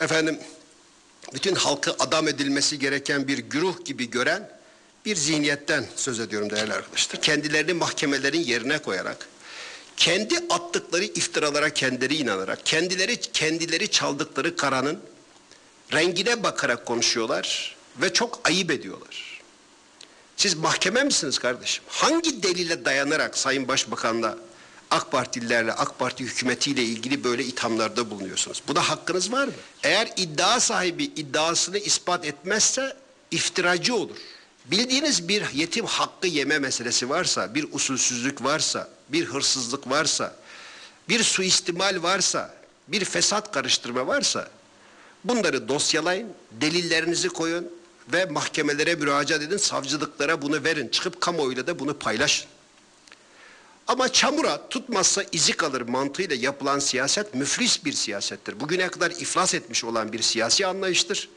efendim bütün halkı adam edilmesi gereken bir güruh gibi gören bir zihniyetten söz ediyorum değerli arkadaşlar. Kendilerini mahkemelerin yerine koyarak, kendi attıkları iftiralara kendileri inanarak, kendileri kendileri çaldıkları karanın rengine bakarak konuşuyorlar ve çok ayıp ediyorlar. Siz mahkeme misiniz kardeşim? Hangi delile dayanarak Sayın Başbakan'la AK Partililerle, AK Parti hükümetiyle ilgili böyle ithamlarda bulunuyorsunuz? Buna hakkınız var mı? Eğer iddia sahibi iddiasını ispat etmezse iftiracı olur. Bildiğiniz bir yetim hakkı yeme meselesi varsa, bir usulsüzlük varsa, bir hırsızlık varsa, bir suistimal varsa, bir fesat karıştırma varsa bunları dosyalayın, delillerinizi koyun ve mahkemelere müracaat edin, savcılıklara bunu verin. Çıkıp kamuoyuyla da bunu paylaşın. Ama çamura tutmazsa izi kalır mantığıyla yapılan siyaset müflis bir siyasettir. Bugüne kadar iflas etmiş olan bir siyasi anlayıştır.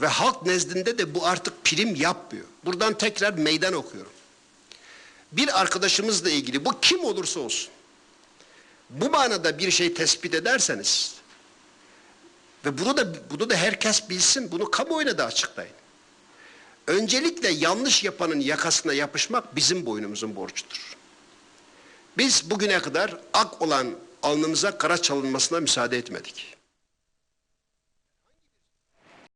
Ve halk nezdinde de bu artık prim yapmıyor. Buradan tekrar meydan okuyorum. Bir arkadaşımızla ilgili bu kim olursa olsun bu manada bir şey tespit ederseniz ve bunu da bunu da herkes bilsin, bunu kamuoyuna da açıklayın. Öncelikle yanlış yapanın yakasına yapışmak bizim boynumuzun borcudur. Biz bugüne kadar ak olan alnımıza kara çalınmasına müsaade etmedik.